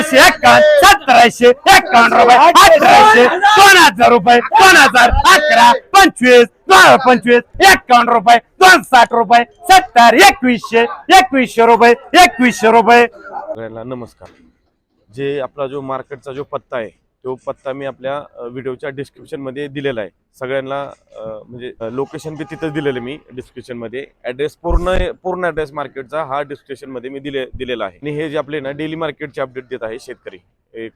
सोळाशे एक्कावन्न सतराशे एक्कावन्न रुपये अठराशे दोन हजार रुपये दोन हजार अकरा पंचवीस दोन पंचवीस एक्कावन्न रुपये दोन साठ रुपये सत्तर एकवीसशे एकवीसशे रुपये एकवीसशे रुपये. नमस्कार. जे आपला जो मार्केटचा जो पत्ता आहे तो पत्ता मी आपल्या व्हिडिओच्या डिस्क्रिप्शनमध्ये दिलेला आहे. सगळ्यांना म्हणजे लोकेशन बी तिथं दिलेलं मी डिस्क्रिप्शनमध्ये ॲड्रेस पूर्ण पूर्ण ॲड्रेस मार्केटचा हा डिस्क्रिप्शनमध्ये मी दिले दिलेला आहे. आणि हे जे आपले ना डेली मार्केटचे अपडेट देत आहे शेतकरी.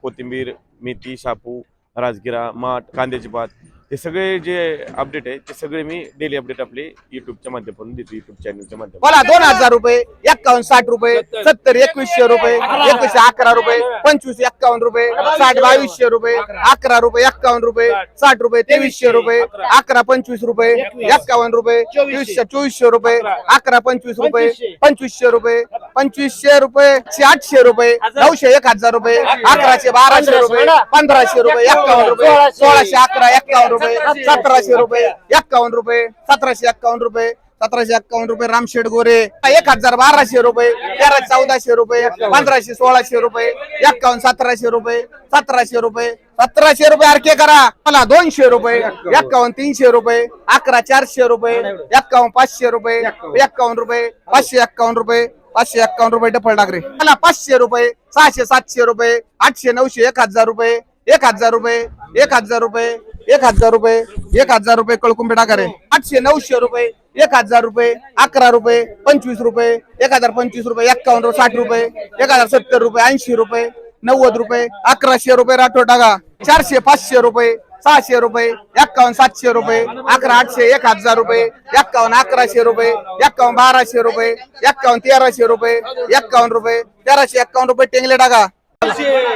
कोथिंबीर मेथी शापू राजगिरा माठ कांद्याची भात हे सगळे जे अपडेट आहे ते सगळे मी डेली अपडेट आपले युट्यूबच्या माध्यमातून देतो युट्यूब चॅनलच्या माध्यमातून. बोला दोन हजार रुपये एक्कावन्न साठ रुपये सत्तर. एकवीसशे रुपये एकवीसशे अकरा रुपये पंचवीस एक्कावन्न रुपये साठ बावीसशे रुपये अकरा. रुपये एक्कावन्न रुपये साठ. रुपये तेवीसशे रुपये अकरा. पंचवीस रुपये एक्कावन्न रुपये चोवीसशे. चोवीसशे रुपये अकरा. पंचवीस रुपये पंचवीसशे. रुपये पंचवीसशे रुपये आठशे रुपये नऊशे एक हजार रुपये अकराशे बाराशे रुपये पंधराशे रुपये एक्कावन्न रुपये सोळाशे अकरा एक्कावन्न रुपये सतराशे. रुपये एक्कावन्न रुपये सतराशे एक्कावन्न रुपये सतराशे एक्कावन्न रुपये रामशेठ गोरे. एक हजार बाराशे रुपये तेरा चौदाशे रुपये पंधराशे सोळाशे रुपये एक्कावन्न सतराशे रुपये सतराशे रुपये सतराशे रुपये आरके करा. मला दोनशे रुपये एक्कावन्न. तीनशे रुपये अकरा चारशे रुपये एक्कावन्न पाचशे रुपये एक्कावन्न. रुपये पाचशे एक्कावन्न रुपये पाचशे एक्कावन्न रुपये डफळ टाकरे. मला पाचशे रुपये सहाशे सातशे रुपये आठशे नऊशे एक हजार रुपये एक हजार रुपये एक हजार रुपये एक हजार रुपये एक हजार रुपये कळकुंबे टाकारे आठशे नऊशे रुपये एक हजार रुपये अकरा रुपये पंचवीस रुपये एक हजार पंचवीस रुपये एक्कावन्न रुपये साठ रुपये एक हजार सत्तर रुपये ऐंशी रुपये नव्वद रुपये अकराशे रुपये राठोड टाका चारशे पाचशे रुपये सहाशे रुपये एक्कावन्न सातशे रुपये अकरा आठशे एक हजार रुपये एक्कावन्न अकराशे रुपये एक्कावन्न बाराशे रुपये एक्कावन्न तेराशे रुपये एक्कावन्न रुपये तेराशे एक्कावन्न रुपये टेंगले टाका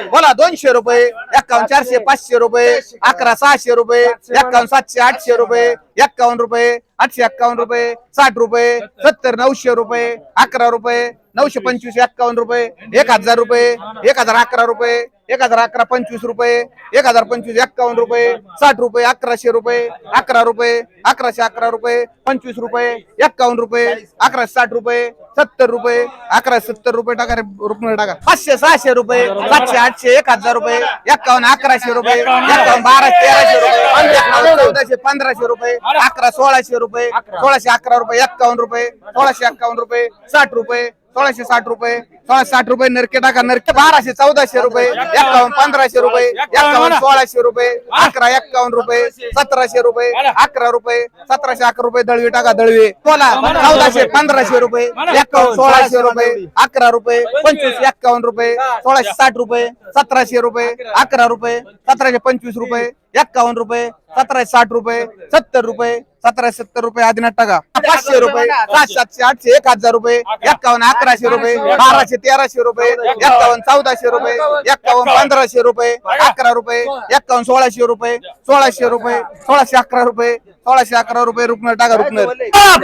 बोला दोनशे रुपये एक्कावन्न चारशे पाचशे रुपये अकरा सहाशे रुपये एक्कावन्न सातशे आठशे रुपये एक्कावन्न रुपये आठशे एक्कावन्न रुपये साठ रुपये सत्तर नऊशे रुपये अकरा रुपये नऊशे पंचवीस एक्कावन्न रुपये एक हजार रुपये एक हजार अकरा रुपये एक हजार अकरा पंचवीस रुपये एक हजार पंचवीस एक्कावन्न रुपये साठ रुपये अकराशे रुपये अकरा रुपये अकराशे अकरा रुपये पंचवीस रुपये एक्कावन्न रुपये अकराशे साठ रुपये सत्तर रुपये अकरा सत्तर रुपये टाका रे, रुपये टाका. पाचशे सहाशे रुपये सातशे आठशे एक हजार रुपये एक्कावन्न अकराशे रुपये एक्कावन्न बाराशे तेराशे रुपये चौदाशे पंधराशे रुपये अकरा सोळाशे रुपये सोळाशे अकरा रुपये एक्कावन्न रुपये सोळाशे एक्कावन्न रुपये साठ रुपये सोळाशे साठ रुपये सोळाशे साठ रुपये नरके टाका नरके बाराशे चौदाशे रुपये एक्कावन्न पंधराशे रुपये एक्कावन्न सोळाशे रुपये अकरा एक्कावन्न रुपये सतराशे रुपये अकरा रुपये सतराशे अकरा रुपये दळवी टाका दळवी. सोळा चौदाशे पंधराशे रुपये एक्कावन्न सोळाशे रुपये अकरा रुपये पंचवीस एक्कावन्न रुपये सोळाशे साठ रुपये सतराशे रुपये अकरा रुपये सतराशे पंचवीस रुपये एक्कावन्न रुपये सतराशे साठ रुपये सत्तर रुपये सतराशे सत्तर रुपये आदिनाथ टाका पाचशे रुपये. सात सातशे आठशे एक हजार रुपये एक्कावन्न अकराशे रुपये बाराशे तेराशे रुपये एक्कावन्न चौदाशे रुपये एक्कावन्न पंधराशे रुपये अकरा रुपये एक्कावन्न सोळाशे रुपये सोळाशे रुपये सोळाशे अकरा रुपये सोळाशे अकरा रुपये रुपनर टाका रुपनर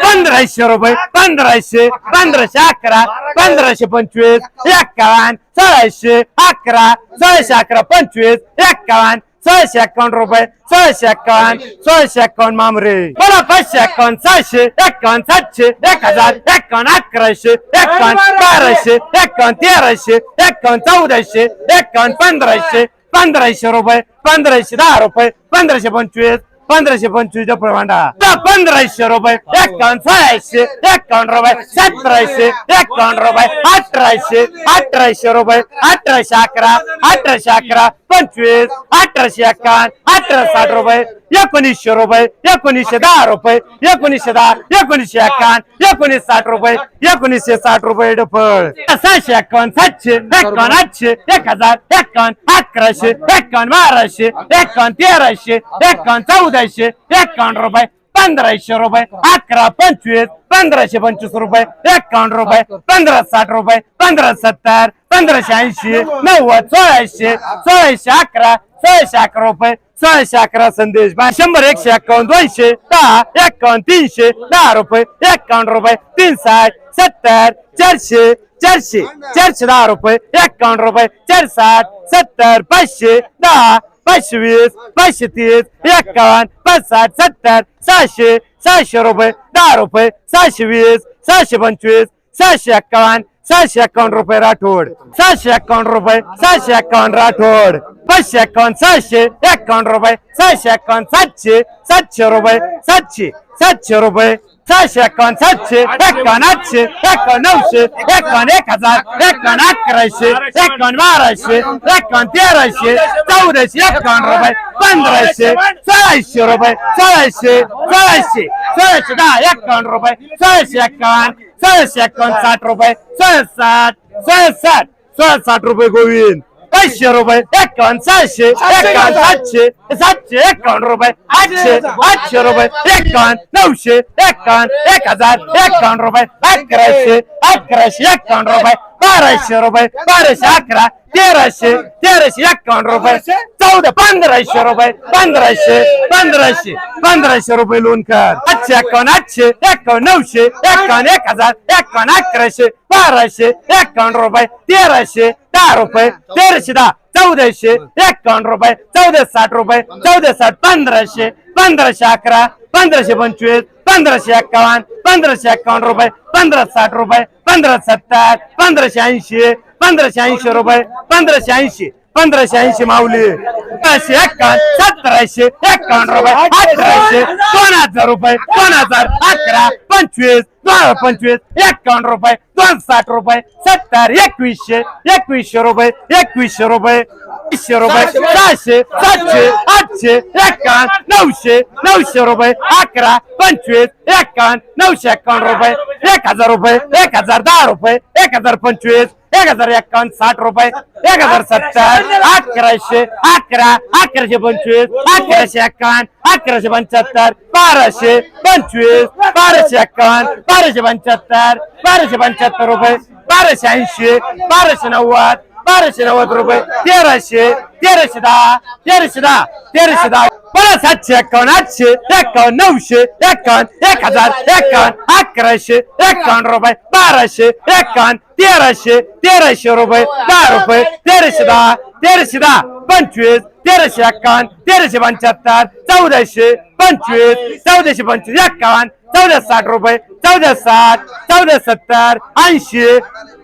पंधराशे रुपये पंधराशे पंधराशे अकरा पंधराशे पंचवीस एक्कावन्न सोळाशे अकरा सोळाशे अकरा पंचवीस एक्कावन्न सोळाशे एक्कावन्न रुपये सोळाशे एक्कावन्न सोळाशे एक्कावन्न मामरे. बोला पाचशे एक्कावन्न सहाशे एक्कावन्न सातशे एक हजार एक्कावन्न अकराशे एक्कावन्न बाराशे एक्कावन्न तेराशे एक्कावन्न चौदाशे एक्कावन्न पंधराशे पंधराशे रुपये पंधराशे दहा रुपये पंधराशे पंचवीस. पंधराशे पंचवीस डबल भांडा पंधराशे रुपये एकावन्न सहाशे एकावन्न रुपये सतराशे एकावन्न रुपये अठराशे अठराशे रुपये अठराशे अकरा अठराशे अकरा पंचवीस अठराशे एकावन्न अठरा साठ रुपये. एकोणीसशे रुपये एकोणीसशे दहा रुपये एकोणीसशे दहा एकोणीसशे एक्कावन्न एकोणीस साठ रुपये एकोणीसशे साठ रुपये डफळ. सहाशे एक्कावन्न सातशे एक्कावन्न आठशे एक हजार एक्कावन्न अकराशे एक्कावन्न बाराशे एक्कावन्न तेराशे एक्कावन्न चौदाशे एक्कावन्न रुपये पंधराशे रुपये अकरा पंचवीस पंधराशे पंचवीस रुपये एक्कावन्न रुपये पंधरा साठ रुपये पंधरा सत्तर पंधराशे ऐंशी नव्वद सोळाशे सोळाशे अकरा सोळाशे अकरा रुपये सोळाशे अकरा संदेश शंभर एकशे एक्कावन्न दोनशे दहा एक्कावन्न तीनशे दहा रुपये एक्कावन्न रुपये तीन साठ सत्तर चारशे चारशे चारशे दहा रुपये एक्कावन्न रुपये चार साठ सत्तर पाचशे दहा पाचशे वीस पाचशे तीस एक्कावन्न पाच साठ सत्तर सहाशे सहाशे रुपये दहा रुपये सहाशे वीस सहाशे पंचवीस सहाशे एक्कावन्न सहाशे एकावन्न रुपये राठोड. सहाशे एकावन्न रुपये सहाशे एकावन्न राठोड. पाचशे एकावन्न सहाशे एकावन्न रुपये सहाशे एकावन्न सातशे सातशे रुपये सातशे सातशे रुपये सहाशे एकावन्न सातशे एकावन्न आठशे एकावन्न नऊशे एकावन्न एक हजार एकावन्न अकराशे एकावन्न बाराशे एकावन्न तेराशे चौदाशे एकावन्न रुपये पंधराशे सोळाशे रुपये सोळाशे सोळाशे. सोळाशे दहा एकावन्न रुपये सोळाशे एकावन्न सोळाशे एकावन्न साठ रुपये सोळा साठ सोळा साठ सोळा साठ रुपये गोविंद पाचशे रुपये एकावन्न सहाशे एकावन्न सातशे सातशे एकावन्न रुपये आठशे आठशे रुपये एकावन्न नऊशे एकावन्न एक हजार एकावन्न रुपये अकराशे अकराशे एकावन्न रुपये बाराशे रुपये बाराशे अकरा तेराशे तेराशे एकावन्न रुपये चौदा पंधराशे रुपये पंधराशे पंधराशे पंधराशे रुपये लोन कर. आठशे एकावन्न आठशे एकावन्न नऊशे एकावन्न एक हजार एकावन्न अकराशे बाराशे एकावन्न रुपये तेराशे दहा रुपये तेराशे दहा चौदाशे एकावन्न रुपये चौदा साठ रुपये चौदा साठ पंधराशे पंधराशे अकरा पंधराशे पंचवीस पंधराशे एक्कावन्न पंधराशे एक्कावन्न रुपये पंधरा साठ रुपये पंधरा सत्तर पंधराशे ऐंशी पंधराशे ऐंशी रुपये पंधराशे ऐंशी. पंधराशे ऐंशी माऊली पंधराशे एक्कावन्न सतराशे एक्कावन्न रुपये अठराशे दोन हजार रुपये दोन हजार अकरा पंचवीस दोन पंचवीस एक्कावन्न रुपये दोन साठ रुपये सत्तर एकवीसशे एकवीसशे रुपये एकवीसशे रुपये वीसशे रुपये सहाशे सातशे आठशे एक्कावन्न नऊशे नऊशे रुपये अकरा पंचवीस एक्कावन्न नऊशे एक्कावन्न रुपये एक हजार रुपये एक हजार दहा रुपये एक हजार पंचवीस एक हजार एक्कावन्न साठ रुपये. एक हजार सत्तर अकराशे अकरा अकराशे पंचवीस अकराशे एक्कावन्न अकराशे पंच्याहत्तर बाराशे पंचवीस बाराशे एक्कावन्न बाराशे पंच्याहत्तर बाराशे पंच्याहत्तर रुपये बाराशे ऐंशी बाराशे नव्वद. बाराशे नव्वद रुपये तेराशे तेराशे दहा तेराशे दहा तेराशे दहा. परत सातशे एकावन्न आठशे एकावन्न नऊशे एकावन्न एक हजार एकावन्न अकराशे एकावन्न रुपये बाराशे एकावन्न तेराशे तेराशे रुपये दहा रुपये तेराशे दहा तेराशे दहा पंचवीस तेराशे एक्कावन्न तेराशे पंच्याहत्तर चौदाशे पंचवीस चौदाशे पंचवीस एकावन्न चौदा साठ रुपये चौदा साठ चौदा सत्तर ऐंशी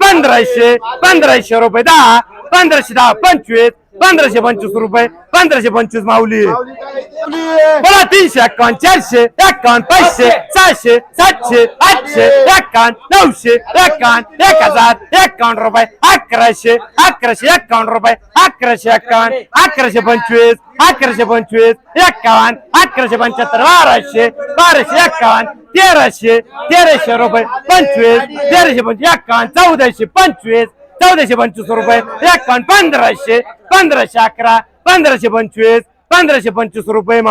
पंधराशे पंधराशे रुपये दहा पंधराशे दहा पंचवीस पंधराशे पंचवीस रुपये पंधराशे पंचवीस माऊली. बोला तीनशे एक्कावन्न चारशे एक्कावन्न पाचशे सहाशे सातशे आठशे एक्कावन्न नऊशे एक्कावन्न एक हजार एक्कावन्न रुपये अकराशे अकराशे एक्कावन्न रुपये अकराशे एक्कावन्न अकराशे पंचवीस अकराशे पंचवीस एक्कावन्न अकराशे पंच्याहत्तर बाराशे बाराशे एक्कावन्न तेराशे तेराशे रुपये पंचवीस तेराशे पंचवीस एक्कावन्न चौदाशे पंचवीस चौदाशे पंचवीस रुपये. एकावन्न पंधराशे पंधराशे अकरा पंधराशे पंचवीस पंधराशे पंचवीस रुपये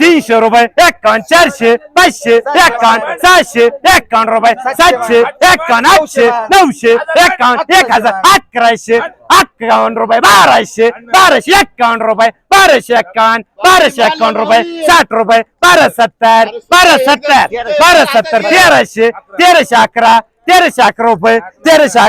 तीनशे रुपये. एक्कावन्न चारशे पाचशे एक्कावन्न सहाशे एक्कावन्न रुपये. सातशे एक्कावन्न आठशे नऊशे एक्कावन्न एक हजार अकराशे एक्कावन्न रुपये. बाराशे बाराशे एक्कावन्न रुपये. बाराशे एक्कावन्न बाराशे एक्कावन्न रुपये. साठ रुपये. बारा सत्तर बारा सत्तर बारा सत्तर तेराशे तेराशे अकरा तेराशे अकरा रुपये तेराशे अकरा